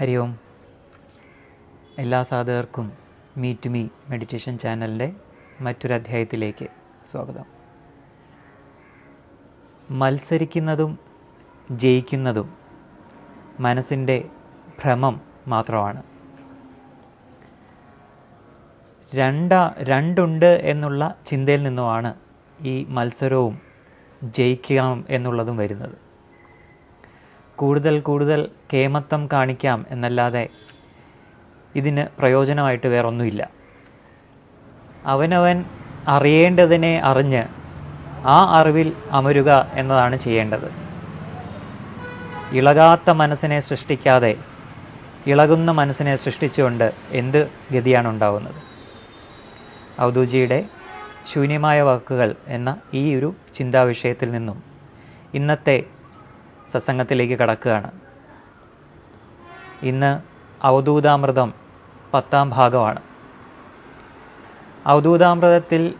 ഹരി ഓം. എല്ലാ സാധകർക്കും meet me meditation ചാനലിന്റെ മറ്റൊരു അധ്യായത്തിലേക്ക് സ്വാഗതം. മത്സരിക്കുന്നതും ജയിക്കുന്നതും മനസ്സിന്റെ ഭ്രമം മാത്രമാണ്. രണ്ട രണ്ടുണ്ട് എന്നുള്ള ചിന്തയിൽ നിന്നുമാണ് ഈ മത്സരവും ജയിക്കണം എന്നുള്ളതും വരുന്നത്. കൂടുതൽ കൂടുതൽ കേമത്വം കാണിക്കാം എന്നല്ലാതെ ഇതിന് പ്രയോജനമായിട്ട് വേറൊന്നുമില്ല. അവനവൻ അറിയേണ്ടതിനെ അറിഞ്ഞ് ആ അറിവിൽ അമരുക എന്നതാണ് ചെയ്യേണ്ടത്. ഇളകാത്ത മനസ്സിനെ സൃഷ്ടിക്കാതെ ഇളകുന്ന മനസ്സിനെ സൃഷ്ടിച്ചുകൊണ്ട് എന്ത് ഗതിയാണ് ഉണ്ടാകുന്നത് ഔദൂജിയുടെ ശൂന്യമായ വാക്കുകൾ എന്ന ഈ ഒരു ചിന്താവിഷയത്തിൽ നിന്നും ഇന്നത്തെ സത്സംഗത്തിലേക്ക് കടക്കുകയാണ്. ഇന്ന് അവധൂതാമൃതം പത്താം ഭാഗമാണ്. അവധൂതാമൃതത്തിൽ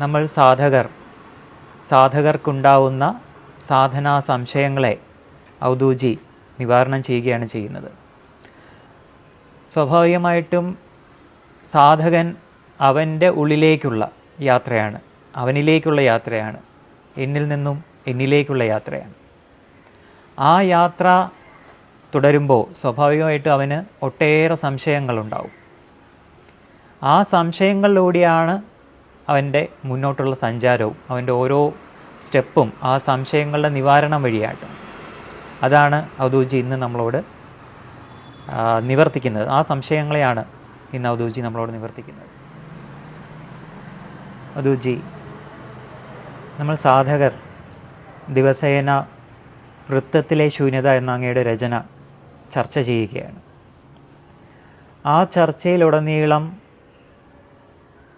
നമ്മൾ സാധകർ സാധകർക്കുണ്ടാവുന്ന സാധനാ സംശയങ്ങളെ ഔദൂജി നിവാരണം ചെയ്യുകയാണ് ചെയ്യുന്നത്. സ്വാഭാവികമായിട്ടും സാധകൻ അവന്റെ ഉള്ളിലേക്കുള്ള യാത്രയാണ് അവനിലേക്കുള്ള യാത്രയാണ് എന്നിൽ നിന്നും എന്നിലേക്കുള്ള യാത്രയാണ്. ആ യാത്ര തുടരുമ്പോൾ സ്വാഭാവികമായിട്ട് അവന് ഒട്ടേറെ സംശയങ്ങളുണ്ടാവും. ആ സംശയങ്ങളിലൂടെയാണ് അവന്റെ മുന്നോട്ടുള്ള സഞ്ചാരവും അവന്റെ ഓരോ സ്റ്റെപ്പും ആ സംശയങ്ങളുടെ നിവാരണം വഴിയായിട്ട്. അതാണ് ഔദൂജി ഇന്ന് നമ്മളോട് നിവർത്തിക്കുന്നത്. ആ സംശയങ്ങളെയാണ് ഇന്ന് ഔദൂജി നമ്മളോട് നിവർത്തിക്കുന്നത്. ഔദൂജി നമ്മൾ സാധകർ ദിവസേന വൃത്തത്തിലെ ശൂന്യത എന്ന അങ്ങയുടെ രചന ചർച്ച ചെയ്യുകയാണ്. ആ ചർച്ചയിലുടനീളം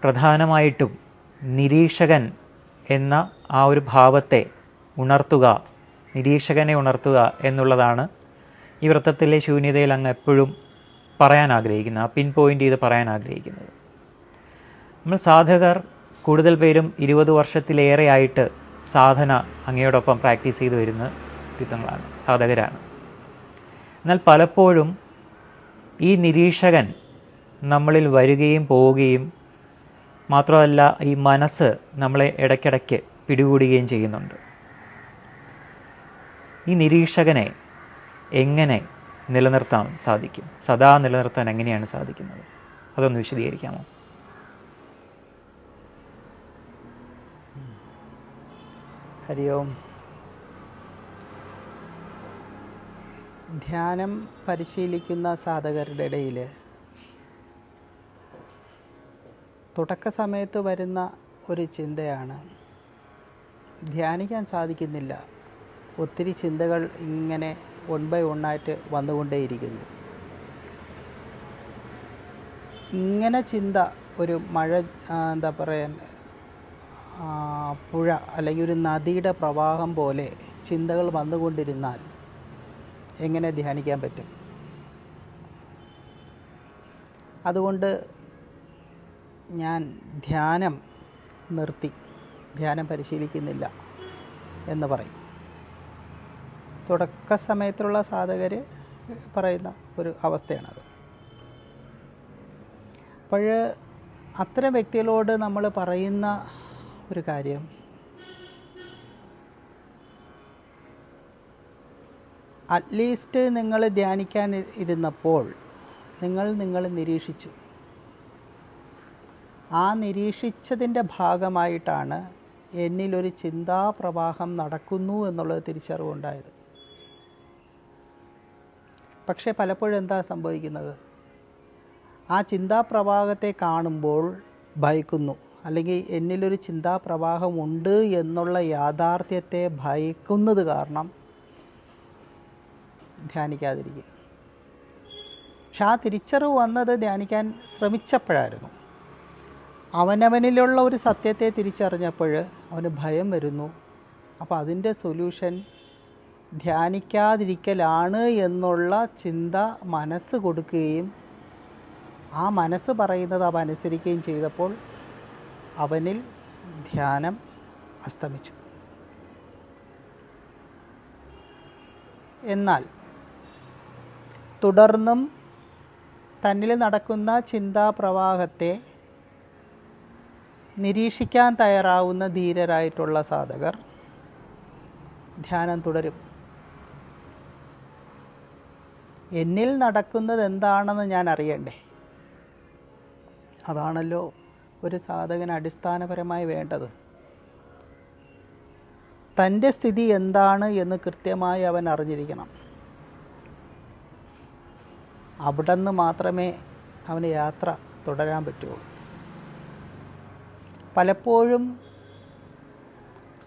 പ്രധാനമായിട്ടും നിരീക്ഷകൻ എന്ന ആ ഒരു ഭാവത്തെ ഉണർത്തുക നിരീക്ഷകനെ ഉണർത്തുക എന്നുള്ളതാണ് ഈ വൃത്തത്തിലെ ശൂന്യതയിൽ അങ്ങ് എപ്പോഴും പറയാൻ ആഗ്രഹിക്കുന്നത് ആ പിൻ പോയിന്റ് ചെയ്ത് പറയാൻ ആഗ്രഹിക്കുന്നത്. നമ്മൾ സാധകർ കൂടുതൽ പേരും ഇരുപത് വർഷത്തിലേറെയായിട്ട് സാധന അങ്ങയോടൊപ്പം പ്രാക്ടീസ് ചെയ്തു വരുന്ന വ്യക്തിത്വങ്ങളാണ് സാധകരാണ്. എന്നാൽ പലപ്പോഴും ഈ നിരീക്ഷകൻ നമ്മളിൽ വരികയും പോവുകയും മാത്രമല്ല ഈ മനസ്സ് നമ്മളെ ഇടയ്ക്കിടയ്ക്ക് പിടികൂടുകയും ചെയ്യുന്നുണ്ട്. ഈ നിരീക്ഷകനെ എങ്ങനെ നിലനിർത്താൻ സാധിക്കും? സദാ നിലനിർത്താൻ എങ്ങനെയാണ് സാധിക്കുന്നത്? അതൊന്ന് വിശദീകരിക്കാമോ? ഹരി ഓം. ധ്യാനം പരിശീലിക്കുന്ന സാധകരുടെ ഇടയിൽ തുടക്ക സമയത്ത് വരുന്ന ഒരു ചിന്തയാണ്. ധ്യാനിക്കാൻ സാധിക്കുന്നില്ല. ഒത്തിരി ചിന്തകൾ ഇങ്ങനെ വൺ ബൈ ആയിട്ട് വന്നുകൊണ്ടേയിരിക്കുന്നു. ഇങ്ങനെ ചിന്ത ഒരു മഴ എന്താ പറയാൻ പുഴ അല്ലെങ്കിൽ ഒരു നദിയുടെ പ്രവാഹം പോലെ ചിന്തകൾ വന്നുകൊണ്ടിരുന്നാൽ എങ്ങനെ ധ്യാനിക്കാൻ പറ്റും? അതുകൊണ്ട് ഞാൻ ധ്യാനം നിർത്തി. ധ്യാനം പരിശീലിക്കുന്നില്ല എന്ന് പറയും. തുടക്ക സമയത്തുള്ള സാധകർ പറയുന്ന ഒരു അവസ്ഥയാണത്. അപ്പോൾ അത്തരം വ്യക്തികളോട് നമ്മൾ പറയുന്ന ഒരു കാര്യം അറ്റ്ലീസ്റ്റ് നിങ്ങൾ ധ്യാനിക്കാൻ ഇരുന്നപ്പോൾ നിങ്ങൾ നിങ്ങൾ നിരീക്ഷിച്ചു. ആ നിരീക്ഷിച്ചതിന്റെ ഭാഗമായിട്ടാണ് എന്നിലൊരു ചിന്താപ്രവാഹം നടക്കുന്നു എന്നുള്ളത് തിരിച്ചറിവുണ്ടായത് പക്ഷേ പലപ്പോഴും എന്താ സംഭവിക്കുന്നത്? ആ ചിന്താപ്രവാഹത്തെ കാണുമ്പോൾ ഭയക്കുന്നു. അല്ലെങ്കിൽ എന്നിലൊരു ചിന്താപ്രവാഹമുണ്ട് എന്നുള്ള യാഥാർത്ഥ്യത്തെ ഭയക്കുന്നത് കാരണം ധ്യാനിക്കാതിരിക്കും. പക്ഷെ ആ തിരിച്ചറിവ് വന്നത് ധ്യാനിക്കാൻ ശ്രമിച്ചപ്പോഴായിരുന്നു. അവനവനിലുള്ള ഒരു സത്യത്തെ തിരിച്ചറിഞ്ഞപ്പോൾ അവന് ഭയം വരുന്നു. അപ്പോൾ അതിന്റെ സൊല്യൂഷൻ ധ്യാനിക്കാതിരിക്കലാണ് എന്നുള്ള ചിന്ത മനസ്സ് കൊടുക്കുകയും ആ മനസ്സ് പറയുന്നത് അവ അനുസരിക്കുകയും ചെയ്തപ്പോൾ അവനിൽ ധ്യാനം അസ്തമിച്ചു. എന്നാൽ തുടർന്നും തന്നിൽ നടക്കുന്ന ചിന്താപ്രവാഹത്തെ നിരീക്ഷിക്കാൻ തയ്യാറാവുന്ന ധീരരായിട്ടുള്ള സാധകർ ധ്യാനം തുടരും. എന്നിൽ നടക്കുന്നത് എന്താണെന്ന് ഞാൻ അറിയണ്ടേ? അതാണല്ലോ ഒരു സാധകന് അടിസ്ഥാനപരമായി വേണ്ടത്. തന്റെ സ്ഥിതി എന്താണ് എന്ന് കൃത്യമായി അവൻ അറിഞ്ഞിരിക്കണം. അവിടെ നിന്ന് മാത്രമേ അവന് യാത്ര തുടരാൻ പറ്റുള്ളൂ. പലപ്പോഴും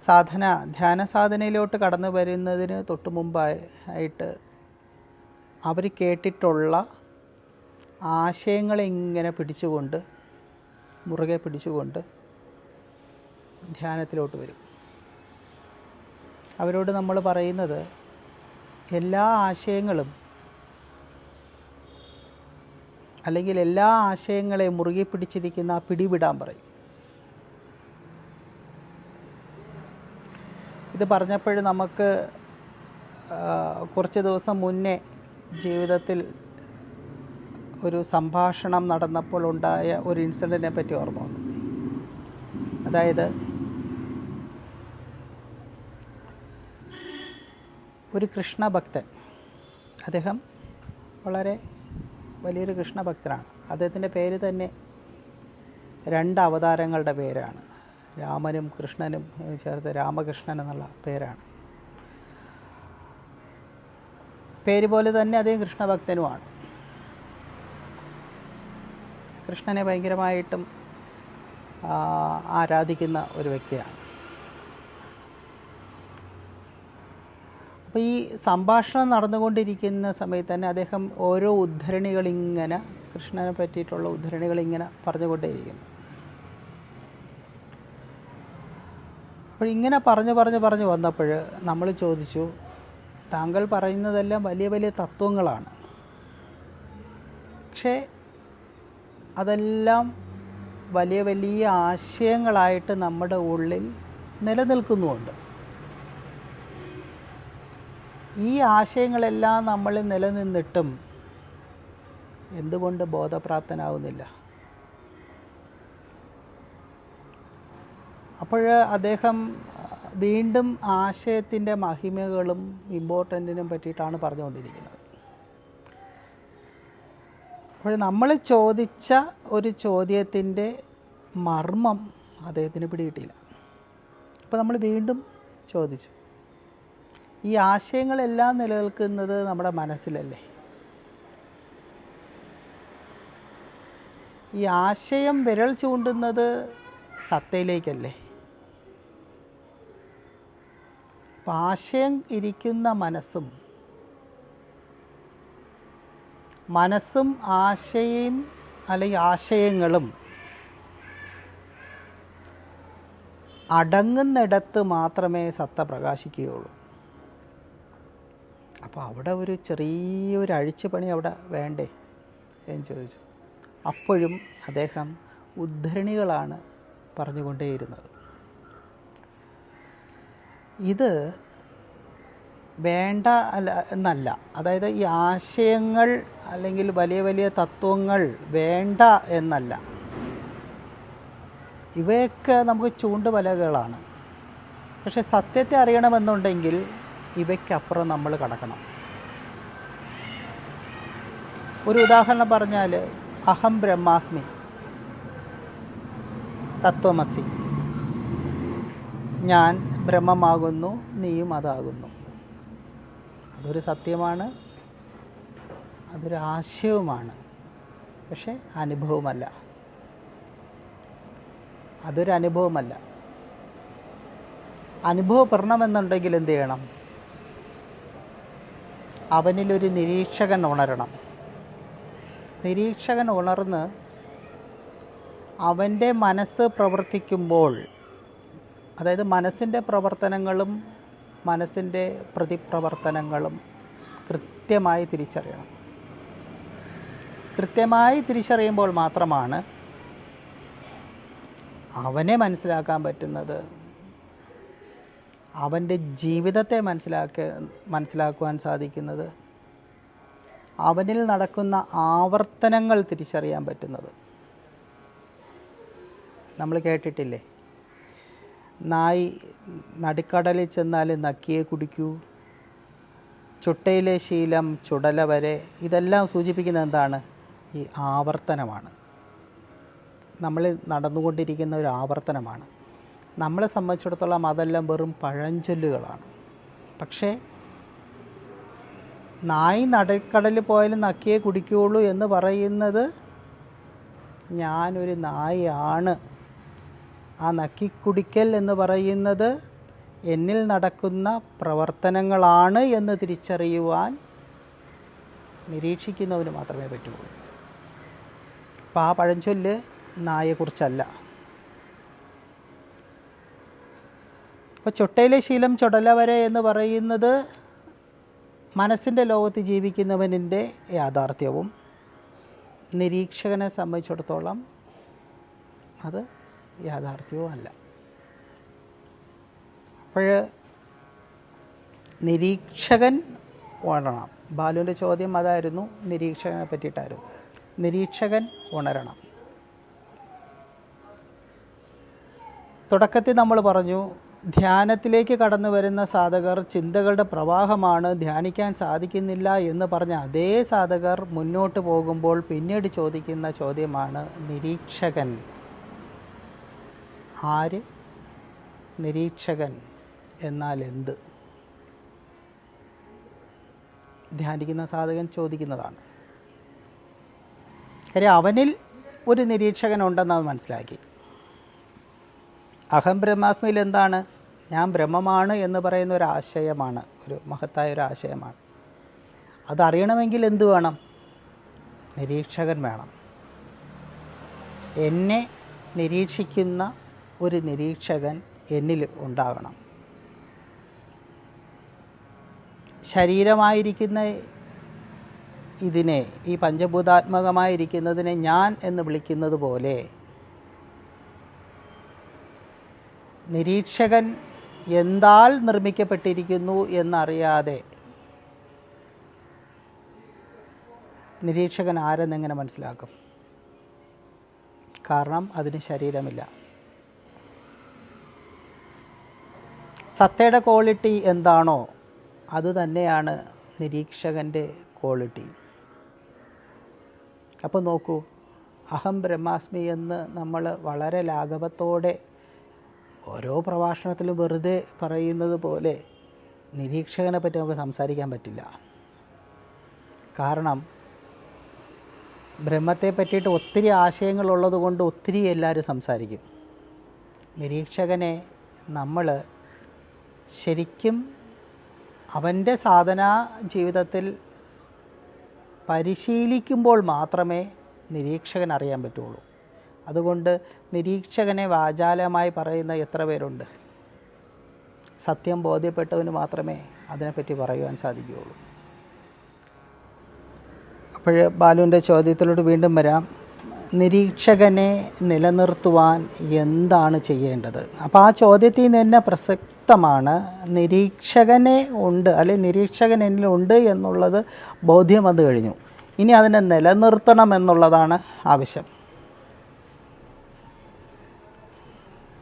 സാധന ധ്യാന സാധനയിലോട്ട് കടന്നു വരുന്നതിന് തൊട്ട് മുമ്പായിട്ട് അവർ കേട്ടിട്ടുള്ള ആശയങ്ങളെ ഇങ്ങനെ പിടിച്ചുകൊണ്ട് മുറുകെ പിടിച്ചുകൊണ്ട് ധ്യാനത്തിലോട്ട് വരും. അവരോട് നമ്മൾ പറയുന്നത് എല്ലാ ആശയങ്ങളും അല്ലെങ്കിൽ എല്ലാ ആശയങ്ങളെയും മുറുകെ പിടിച്ചിരിക്കുന്ന പിടിവിടാൻ പറയും. ഇത് പറഞ്ഞപ്പോഴും നമുക്ക് കുറച്ച് ദിവസം മുന്നേ ജീവിതത്തിൽ ഒരു സംഭാഷണം നടന്നപ്പോൾ ഉണ്ടായ ഒരു ഇൻസിഡന്റിനെ പറ്റി ഓർമ്മ വന്നു. അതായത് ഒരു കൃഷ്ണഭക്തൻ അദ്ദേഹം വളരെ വലിയൊരു കൃഷ്ണഭക്തനാണ്. അദ്ദേഹത്തിന്റെ പേര് തന്നെ രണ്ട് അവതാരങ്ങളുടെ പേരാണ്. രാമനും കൃഷ്ണനും ചേർത്ത് രാമകൃഷ്ണൻ എന്നുള്ള പേരാണ്. പേര് പോലെ തന്നെ അദ്ദേഹം കൃഷ്ണഭക്തനുമാണ്. കൃഷ്ണനെ ഭയങ്കരമായിട്ടും ആരാധിക്കുന്ന ഒരു വ്യക്തിയാണ്. അപ്പോൾ ഈ സംഭാഷണം നടന്നുകൊണ്ടിരിക്കുന്ന സമയത്ത് തന്നെ അദ്ദേഹം ഓരോ ഉദ്ധരണികൾ ഇങ്ങനെ കൃഷ്ണനെ പറ്റിയിട്ടുള്ള ഉദ്ധരണികൾ ഇങ്ങനെ പറഞ്ഞുകൊണ്ടേയിരിക്കുന്നു. അപ്പോൾ ഇങ്ങനെ പറഞ്ഞു പറഞ്ഞു പറഞ്ഞു വന്നപ്പോൾ നമ്മൾ ചോദിച്ചു താങ്കൾ പറയുന്നതെല്ലാം വലിയ വലിയ തത്വങ്ങളാണ്. പക്ഷേ അതെല്ലാം വലിയ വലിയ ആശയങ്ങളായിട്ട് നമ്മുടെ ഉള്ളിൽ നിലനിൽക്കുന്നുമുണ്ട്. ഈ ആശയങ്ങളെല്ലാം നമ്മൾ നിലനിന്നിട്ടും എന്തുകൊണ്ട് ബോധപ്രാപ്തനാവുന്നില്ല? അപ്പോൾ അദ്ദേഹം വീണ്ടും ആശയത്തിന്റെ മഹിമകളും ഇമ്പോർട്ടന്റിനും പറ്റിയിട്ടാണ് പറഞ്ഞുകൊണ്ടിരിക്കുന്നത്. അപ്പോൾ നമ്മൾ ചോദിച്ച ഒരു ചോദ്യത്തിന്റെ മർമ്മം അദ്ദേഹത്തിന് പിടികിട്ടിയില്ല. അപ്പോൾ നമ്മൾ വീണ്ടും ചോദിച്ചു. ഈ ആശയങ്ങളെല്ലാം നിലനിൽക്കുന്നത് നമ്മുടെ മനസ്സിലല്ലേ? ഈ ആശയം വിരൽ ചൂണ്ടുന്നത് സത്തയിലേക്കല്ലേ? ആശയം ഇരിക്കുന്ന മനസ്സും മനസ്സും ആശയും അല്ലെങ്കിൽ ആശയങ്ങളും അടങ്ങുന്നിടത്ത് മാത്രമേ സത്ത പ്രകാശിക്കുകയുള്ളൂ. അപ്പോൾ അവിടെ ഒരു ചെറിയൊരു അഴിച്ചുപണി അവിടെ വേണ്ടേ എന്ന് ചോദിച്ചു. അപ്പോഴും അദ്ദേഹം ഉദ്ധരണികളാണ് പറഞ്ഞുകൊണ്ടേയിരുന്നത്. ഇത് വേണ്ട അല്ല എന്നല്ല അതായത് ഈ ആശയങ്ങൾ അല്ലെങ്കിൽ വലിയ വലിയ തത്വങ്ങൾ വേണ്ട എന്നല്ല. ഇവയൊക്കെ നമുക്ക് ചൂണ്ടുവലകളാണ് പക്ഷെ സത്യത്തെ അറിയണമെന്നുണ്ടെങ്കിൽ ഇവയ്ക്കപ്പുറം നമ്മൾ കടക്കണം. ഒരു ഉദാഹരണം പറഞ്ഞാൽ അഹം ബ്രഹ്മാസ്മി തത്വമസി. ഞാൻ ബ്രഹ്മമാകുന്നു നീയും അതാകുന്നു. അതൊരു സത്യമാണ് അതൊരു ആശയവുമാണ് പക്ഷേ അനുഭവമല്ല. അതൊരു അനുഭവമല്ല. അനുഭവപ്പെടണമെന്നുണ്ടെങ്കിൽ എന്ത് ചെയ്യണം? അവനിലൊരു നിരീക്ഷകൻ ഉണരണം. നിരീക്ഷകൻ ഉണർന്ന് അവന്റെ മനസ്സ് പ്രവർത്തിക്കുമ്പോൾ അതായത് മനസ്സിന്റെ പ്രവർത്തനങ്ങളും മനസ്സിന്റെ പ്രതിപ്രവർത്തനങ്ങളും കൃത്യമായി തിരിച്ചറിയണം. കൃത്യമായി തിരിച്ചറിയുമ്പോൾ മാത്രമാണ് അവനെ മനസ്സിലാക്കാൻ പറ്റുന്നത്. അവന്റെ ജീവിതത്തെ മനസ്സിലാക്ക മനസ്സിലാക്കുവാൻ സാധിക്കുന്നത്. അവനിൽ നടക്കുന്ന ആവർത്തനങ്ങൾ തിരിച്ചറിയാൻ പറ്റുന്നത്. നമ്മൾ കേട്ടിട്ടില്ലേ? നായി നടുക്കടലിൽ ചെന്നാൽ നക്കിയെ കുടിക്കൂ. ചുട്ടയിലെ ശീലം ചുടല വരെ ഇതെല്ലാം സൂചിപ്പിക്കുന്ന എന്താണ്? ഈ ആവർത്തനമാണ്. നമ്മൾ നടന്നുകൊണ്ടിരിക്കുന്ന ഒരു ആവർത്തനമാണ്. നമ്മളെ സംബന്ധിച്ചിടത്തോളം അതെല്ലാം വെറും പഴഞ്ചൊല്ലുകളാണ്. പക്ഷേ നായി നടക്കടൽ പോയാലും നക്കിയേ കുടിക്കുകയുള്ളൂ എന്ന് പറയുന്നത് ഞാനൊരു നായയാണ്. ആ നക്കിക്കുടിക്കൽ എന്ന് പറയുന്നത് എന്നിൽ നടക്കുന്ന പ്രവർത്തനങ്ങളാണ് എന്ന് തിരിച്ചറിയുവാൻ നിരീക്ഷിക്കുന്നവന് മാത്രമേ പറ്റുള്ളൂ അപ്പോൾ ആ പഴഞ്ചൊല്ല് നായെക്കുറിച്ചല്ല അപ്പോൾ ചൊട്ടയിലെ ശീലം ചുടല വരെ എന്ന് പറയുന്നത് മനസ്സിന്റെ ലോകത്ത് ജീവിക്കുന്നവനിന്റെ യാഥാർത്ഥ്യവും നിരീക്ഷകനെ സംബന്ധിച്ചിടത്തോളം അത് യാഥാർത്ഥ്യവും അല്ല. അപ്പോൾ നിരീക്ഷകൻ ഉണരണം. ബാലുവിന്റെ ചോദ്യം അതായിരുന്നു നിരീക്ഷകനെ പറ്റിയിട്ടായിരുന്നു. നിരീക്ഷകൻ ഉണരണം. തുടക്കത്തിൽ നമ്മൾ പറഞ്ഞു ധ്യാനത്തിലേക്ക് കടന്നു വരുന്ന സാധകർ ചിന്തകളുടെ പ്രവാഹമാണ് ധ്യാനിക്കാൻ സാധിക്കുന്നില്ല എന്ന് പറഞ്ഞ അതേ സാധകർ മുന്നോട്ട് പോകുമ്പോൾ പിന്നീട് ചോദിക്കുന്ന ചോദ്യമാണ് നിരീക്ഷകൻ. ആര്? നിരീക്ഷകൻ എന്നാൽ എന്ത്? ധ്യാനിക്കുന്ന സാധകൻ ചോദിക്കുന്നതാണ്. കാര്യം അവനിൽ ഒരു നിരീക്ഷകൻ ഉണ്ടെന്ന് അവൻ മനസ്സിലാക്കി. അഹം ബ്രഹ്മാസ്മിയിൽ എന്താണ്? ഞാൻ ബ്രഹ്മമാണ് എന്ന് പറയുന്ന ഒരു ആശയമാണ് ഒരു മഹത്തായ ഒരു ആശയമാണ്. അതറിയണമെങ്കിൽ എന്ത് വേണം? നിരീക്ഷകൻ വേണം. എന്നെ നിരീക്ഷിക്കുന്ന ഒരു നിരീക്ഷകൻ എന്നിൽ ഉണ്ടാകണം ശരീരമായിരിക്കുന്ന ഇതിനെ ഈ പഞ്ചഭൂതാത്മകമായിരിക്കുന്നതിനെ ഞാൻ എന്ന് വിളിക്കുന്നത് പോലെ നിരീക്ഷകൻ എന്താൽ നിർമ്മിക്കപ്പെട്ടിരിക്കുന്നു എന്നറിയാതെ നിരീക്ഷകൻ ആരെന്നെങ്ങനെ മനസ്സിലാക്കും? കാരണം അതിന് ശരീരമില്ല. സത്തയുടെ ക്വാളിറ്റി എന്താണോ അത് തന്നെയാണ് നിരീക്ഷകന്റെ ക്വാളിറ്റി. അപ്പോൾ നോക്കൂ അഹം ബ്രഹ്മാസ്മി എന്ന് നമ്മൾ വളരെ ലാഘവത്തോടെ ഓരോ പ്രഭാഷണത്തിലും വെറുതെ പറയുന്നത് പോലെ നിരീക്ഷകനെ പറ്റി നമുക്ക് സംസാരിക്കാൻ പറ്റില്ല. കാരണം ബ്രഹ്മത്തെ പറ്റിയിട്ട് ഒത്തിരി ആശയങ്ങളുള്ളത് കൊണ്ട് ഒത്തിരി എല്ലാവരും സംസാരിക്കും. നിരീക്ഷകനെ നമ്മൾ ശരിക്കും അവന്റെ സാധന ജീവിതത്തിൽ പരിശീലിക്കുമ്പോൾ മാത്രമേ നിരീക്ഷകൻ അറിയാൻ പറ്റുള്ളൂ. അതുകൊണ്ട് നിരീക്ഷകനെ വാചാലമായി പറയുന്ന എത്ര പേരുണ്ട്? സത്യം ബോധ്യപ്പെട്ടവന് മാത്രമേ അതിനെപ്പറ്റി പറയുവാൻ സാധിക്കുകയുള്ളൂ. അപ്പോൾ ബാലുവിന്റെ ചോദ്യത്തിലോട്ട് വീണ്ടും വരാം. നിരീക്ഷകനെ നിലനിർത്തുവാൻ എന്താണ് ചെയ്യേണ്ടത്? അപ്പോൾ ആ ചോദ്യത്തിൽ നിന്ന് തന്നെ പ്രസക്തമാണ്. നിരീക്ഷകനെ ഉണ്ട് അല്ലെ നിരീക്ഷകൻ എന്നിലുണ്ട് എന്നുള്ളത് ബോധ്യം വന്നു കഴിഞ്ഞു. ഇനി അതിനെ നിലനിർത്തണം എന്നുള്ളതാണ് ആവശ്യം.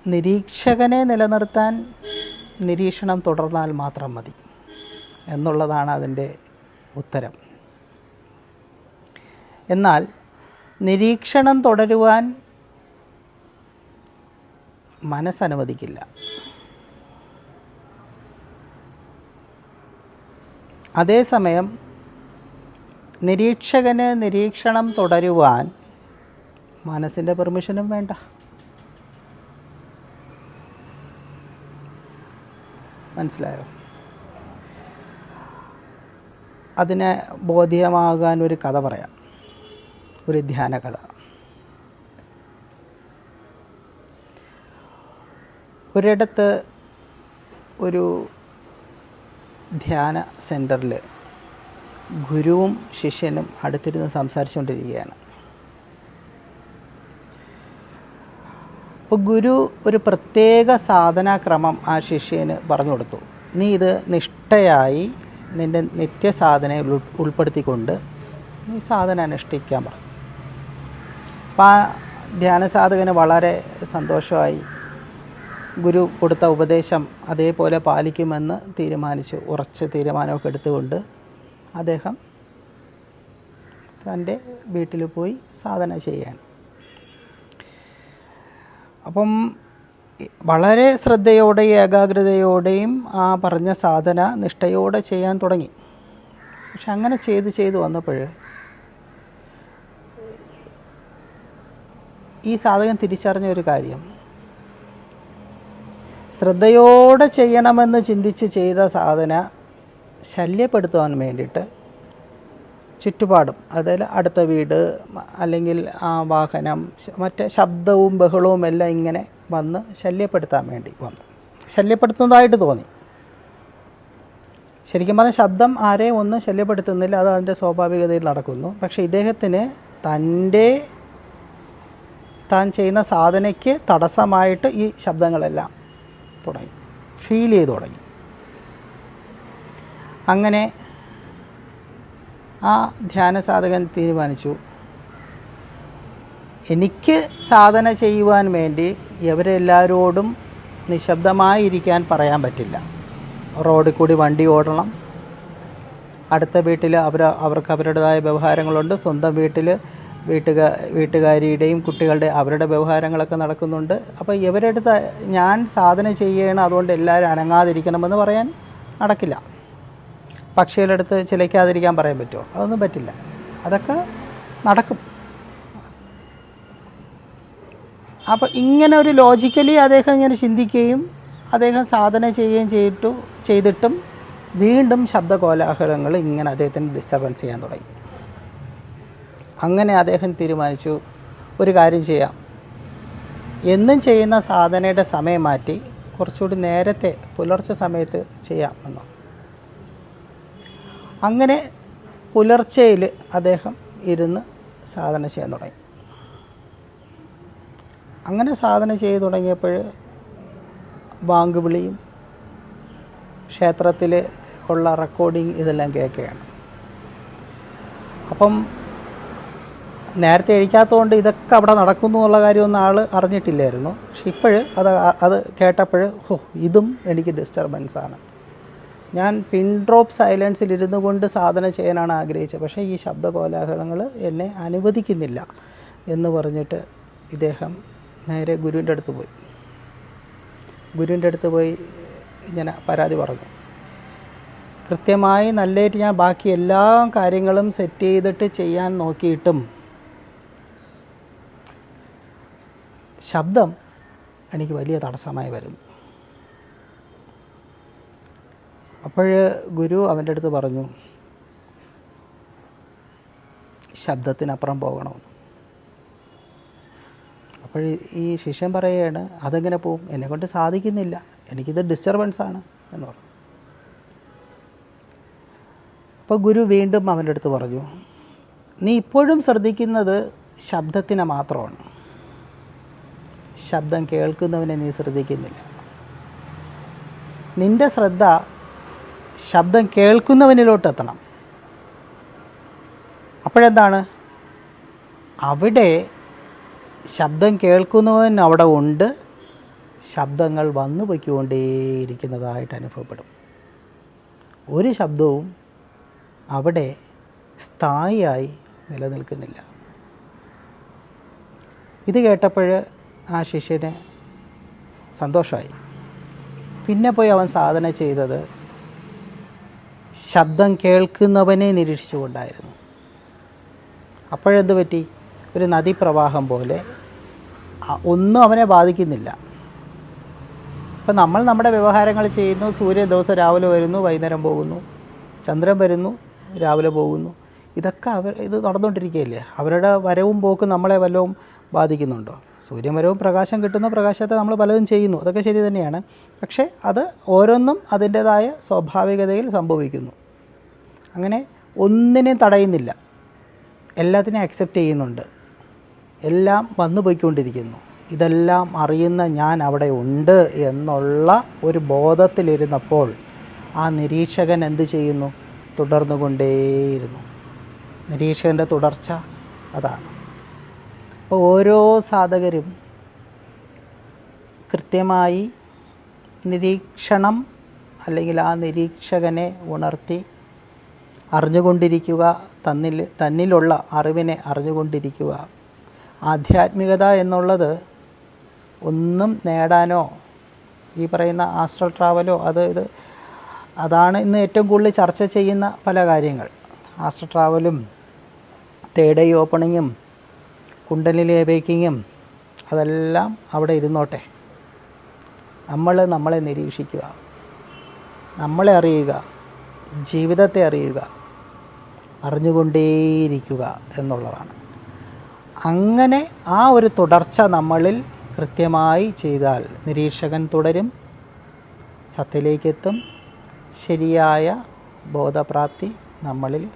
നിരീക്ഷകനെ നിലനിർത്താൻ നിരീക്ഷണം തുടർന്നാൽ മാത്രം മതി എന്നുള്ളതാണ് അതിന്റെ ഉത്തരം. എന്നാൽ നിരീക്ഷണം തുടരുവാൻ മനസ്സനുവദിക്കില്ല. അതേസമയം നിരീക്ഷകന് നിരീക്ഷണം തുടരുവാൻ മനസ്സിന്റെ പെർമിഷനും വേണ്ട. മനസ്സിലായോ? അതിനെ ബോധ്യമാകാൻ ഒരു കഥ പറയാം. ഒരു ധ്യാന കഥ. ഒരിടത്ത് ഒരു ധ്യാന സെന്ററിൽ ഗുരുവും ശിഷ്യനും അടുത്തിരുന്ന് സംസാരിച്ചുകൊണ്ടിരിക്കുകയാണ്. അപ്പോൾ ഗുരു ഒരു പ്രത്യേക സാധനാക്രമം ആ ശിഷ്യന് പറഞ്ഞു കൊടുത്തു. നീ ഇത് നിഷ്ഠയായി നിന്റെ നിത്യസാധനയിൽ ഉൾ- ഉൾപ്പെടുത്തിക്കൊണ്ട് നീ സാധന അനുഷ്ഠിക്കാൻ പറഞ്ഞു അപ്പം ആ ധ്യാനസാധകന് വളരെ സന്തോഷമായി ഗുരു കൊടുത്ത ഉപദേശം അതേപോലെ പാലിക്കുമെന്ന് തീരുമാനിച്ചു. ഉറച്ച് തീരുമാനമൊക്കെ എടുത്തുകൊണ്ട് അദ്ദേഹം തന്റെ വീട്ടിൽ പോയി സാധന ചെയ്യാണ് അപ്പം വളരെ ശ്രദ്ധയോടെ ഏകാഗ്രതയോടെയും ആ പറഞ്ഞ സാധന നിഷ്ഠയോടെ ചെയ്യാൻ തുടങ്ങി. പക്ഷെ അങ്ങനെ ചെയ്ത് ചെയ്ത് വന്നപ്പോൾ ഈ സാധകൻ തിരിച്ചറിഞ്ഞ ഒരു കാര്യം. ശ്രദ്ധയോടെ ചെയ്യണമെന്ന് ചിന്തിച്ച് ചെയ്ത സാധന ശല്യപ്പെടുത്തുവാൻ വേണ്ടിയിട്ട് ചുറ്റുപാടും. അതായത് അടുത്ത വീട് അല്ലെങ്കിൽ ആ വാഹനം മറ്റേ ശബ്ദവും ബഹളവും എല്ലാം ഇങ്ങനെ വന്ന് ശല്യപ്പെടുത്താൻ വേണ്ടി വന്നു. ശല്യപ്പെടുത്തുന്നതായിട്ട് തോന്നി. ശരിക്കും പറഞ്ഞാൽ ശബ്ദം ആരെയും ഒന്നും ശല്യപ്പെടുത്തുന്നില്ല അത് അതിന്റെ സ്വാഭാവികതയിൽ നടക്കുന്നു. പക്ഷേ ഇദ്ദേഹത്തിന് തന്റെ താൻ ചെയ്യുന്ന സാധനയ്ക്ക് തടസ്സമായിട്ട് ഈ ശബ്ദങ്ങളെല്ലാം തുടങ്ങി ഫീൽ ചെയ്തു തുടങ്ങി. അങ്ങനെ ആ ധ്യാന സാധകൻ തീരുമാനിച്ചു. എനിക്ക് സാധന ചെയ്യുവാൻ വേണ്ടി ഇവരെല്ലാവരോടും നിശബ്ദമായിരിക്കാൻ പറയാൻ പറ്റില്ല. റോഡിൽ കൂടി വണ്ടി ഓടണം. അടുത്ത വീട്ടിൽ അവർ അവർക്ക് അവരുടേതായ വ്യവഹാരങ്ങളുണ്ട്. സ്വന്തം വീട്ടിൽ വീട്ടുകാ വീട്ടുകാരിയുടെയും കുട്ടികളുടെ അവരുടെ വ്യവഹാരങ്ങളൊക്കെ നടക്കുന്നുണ്ട്. അപ്പോൾ ഇവരെടുത്ത് ഞാൻ സാധന ചെയ്യണം അതുകൊണ്ട് എല്ലാവരും അനങ്ങാതിരിക്കണമെന്ന് പറയാൻ നടക്കില്ല. പക്ഷികളുടെ അടുത്ത് ചിലയ്ക്കാതിരിക്കാൻ പറയാൻ പറ്റുമോ? അതൊന്നും പറ്റില്ല. അതൊക്കെ നടക്കും. അപ്പോൾ ഇങ്ങനെ ഒരു ലോജിക്കലി അദ്ദേഹം ഇങ്ങനെ ചിന്തിക്കുകയും അദ്ദേഹം സാധന ചെയ്യുകയും ചെയ്തിട്ടു ചെയ്തിട്ടും വീണ്ടും ശബ്ദ കോലാഹലങ്ങൾ ഇങ്ങനെ അദ്ദേഹത്തിന് ഡിസ്റ്റർബൻസ് ചെയ്യാൻ തുടങ്ങി. അങ്ങനെ അദ്ദേഹം തീരുമാനിച്ചു ഒരു കാര്യം ചെയ്യാം. എന്നും ചെയ്യുന്ന സാധനയുടെ സമയം മാറ്റി കുറച്ചുകൂടി നേരത്തെ പുലർച്ചെ സമയത്ത് ചെയ്യാം എന്നോ. അങ്ങനെ പുലർച്ചയിൽ അദ്ദേഹം ഇരുന്ന് സാധന ചെയ്യാൻ തുടങ്ങി. അങ്ങനെ സാധന ചെയ്തു തുടങ്ങിയപ്പോൾ ബാങ്ക് വിളിയും ക്ഷേത്രത്തിൽ ഉള്ള റെക്കോർഡിങ് ഇതെല്ലാം കേൾക്കുകയാണ്. അപ്പം നേരത്തെ എഴിക്കാത്തതുകൊണ്ട് ഇതൊക്കെ അവിടെ നടക്കുന്നു എന്നുള്ള കാര്യമൊന്നും ആൾ അറിഞ്ഞിട്ടില്ലായിരുന്നു. പക്ഷെ ഇപ്പോഴും അത് അത് കേട്ടപ്പോൾ ഹോ ഇതും എനിക്ക് ഡിസ്റ്റർബൻസ് ആണ്. ഞാൻ പിൻ ഡ്രോപ്പ് സൈലൻസിൽ ഇരുന്നു കൊണ്ട് സാധന ചെയ്യാനാണ് ആഗ്രഹിച്ചത്. പക്ഷേ ഈ ശബ്ദ കോലാഹലങ്ങൾ എന്നെ അനുവദിക്കുന്നില്ല എന്ന് പറഞ്ഞിട്ട് ഇദ്ദേഹം നേരെ ഗുരുവിന്റെ അടുത്ത് പോയി. ഗുരുവിന്റെ അടുത്ത് പോയി ഇങ്ങനെ പരാതി പറഞ്ഞു. കൃത്യമായി നല്ലതായിട്ട് ഞാൻ ബാക്കി എല്ലാ കാര്യങ്ങളും സെറ്റ് ചെയ്തിട്ട് ചെയ്യാൻ നോക്കിയിട്ടും ശബ്ദം എനിക്ക് വലിയ തടസ്സമായി വരുന്നു. അപ്പോൾ ഗുരു അവന്റെ അടുത്ത് പറഞ്ഞു ശബ്ദത്തിനപ്പുറം പോകണമെന്ന്. അപ്പോൾ ഈ ശിഷ്യൻ പറയുകയാണ് അതെങ്ങനെ പോവും? എന്നെക്കൊണ്ട് സാധിക്കുന്നില്ല. എനിക്കിത് ഡിസ്റ്റർബൻസ് ആണ് എന്ന് പറഞ്ഞു. അപ്പോൾ ഗുരു വീണ്ടും അവന്റെ അടുത്ത് പറഞ്ഞു നീ ഇപ്പോഴും ശ്രദ്ധിക്കുന്നത് ശബ്ദത്തിനെ മാത്രമാണ്. ശബ്ദം കേൾക്കുന്നവനെ നീ ശ്രദ്ധിക്കുന്നില്ല. നിന്റെ ശ്രദ്ധ ശബ്ദം കേൾക്കുന്നവനിലോട്ട് എത്തണം അപ്പോഴെന്താണ്? അവിടെ ശബ്ദം കേൾക്കുന്നവൻ അവിടെ ഉണ്ട്. ശബ്ദങ്ങൾ വന്നു പൊയ്ക്കൊണ്ടേയിരിക്കുന്നതായിട്ട് അനുഭവപ്പെടും. ഒരു ശബ്ദവും അവിടെ സ്ഥായിയായി നിലനിൽക്കുന്നില്ല. ഇത് കേട്ടപ്പോൾ ആ ശിഷ്യന് സന്തോഷമായി. പിന്നെ പോയി അവൻ സാധന ചെയ്തത് ശബ്ദം കേൾക്കുന്നവനെ നിരീക്ഷിച്ചുകൊണ്ടായിരുന്നു. അപ്പോഴെന്ത് പറ്റി? ഒരു നദീപ്രവാഹം പോലെ. ഒന്നും അവനെ ബാധിക്കുന്നില്ല. ഇപ്പം നമ്മൾ നമ്മുടെ വ്യവഹാരങ്ങൾ ചെയ്യുന്നു. സൂര്യൻ ദിവസം രാവിലെ വരുന്നു വൈകുന്നേരം പോകുന്നു. ചന്ദ്രൻ വരുന്നു രാവിലെ പോകുന്നു. ഇതൊക്കെ അവർ ഇത് നടന്നുകൊണ്ടിരിക്കുകയല്ലേ? അവരുടെ വരവും പോക്കും നമ്മളെ വല്ലതും ബാധിക്കുന്നുണ്ടോ? സൂര്യൻ വരവും പ്രകാശം കിട്ടുന്ന പ്രകാശത്തെ നമ്മൾ പലതും ചെയ്യുന്നു. അതൊക്കെ ശരി തന്നെയാണ്. പക്ഷേ അത് ഓരോന്നും അതിന്റേതായ സ്വാഭാവികതയിൽ സംഭവിക്കുന്നു. അങ്ങനെ ഒന്നിനെ തടയുന്നില്ല. എല്ലാത്തിനെയും അക്സെപ്റ്റ് ചെയ്യുന്നുണ്ട്. എല്ലാം വന്നു പോയിക്കൊണ്ടിരിക്കുന്നു. ഇതെല്ലാം അറിയുന്ന ഞാൻ അവിടെ ഉണ്ട് എന്നുള്ള ഒരു ബോധത്തിലിരുന്നപ്പോൾ ആ നിരീക്ഷകൻ എന്ത് ചെയ്യുന്നു? തുടർന്നുകൊണ്ടേയിരുന്നു. നിരീക്ഷകന്റെ തുടർച്ച അതാണ്. അപ്പോൾ ഓരോ സാധകരും കൃത്യമായി നിരീക്ഷണം അല്ലെങ്കിൽ ആ നിരീക്ഷകനെ ഉണർത്തി അറിഞ്ഞുകൊണ്ടിരിക്കുക തന്നിൽ തന്നിലുള്ള അറിവിനെ അറിഞ്ഞുകൊണ്ടിരിക്കുക. ആധ്യാത്മികത എന്നുള്ളത് ഒന്നും നേടാനോ ഈ പറയുന്ന ആസ്ട്രൽ ട്രാവലോ അത് ഇത് അതാണ് ഇന്ന് ഏറ്റവും കൂടുതൽ ചർച്ച ചെയ്യുന്ന പല കാര്യങ്ങൾ. ആസ്ട്രൽ ട്രാവലും തേർഡ് ഐ ഓപ്പണിങ്ങും കുണ്ടലിലെ ബേക്കിങ്ങും അതെല്ലാം അവിടെ ഇരുന്നോട്ടെ. നമ്മൾ നമ്മളെ നിരീക്ഷിക്കുക. നമ്മളെ അറിയുക. ജീവിതത്തെ അറിയുക. അറിഞ്ഞുകൊണ്ടേയിരിക്കുക എന്നുള്ളതാണ്. അങ്ങനെ ആ ഒരു തുടർച്ച നമ്മളിൽ കൃത്യമായി ചെയ്താൽ നിരീക്ഷകൻ തുടരും സത്തിലേക്കെത്തും ശരിയായ ബോധപ്രാപ്തി നമ്മളിൽ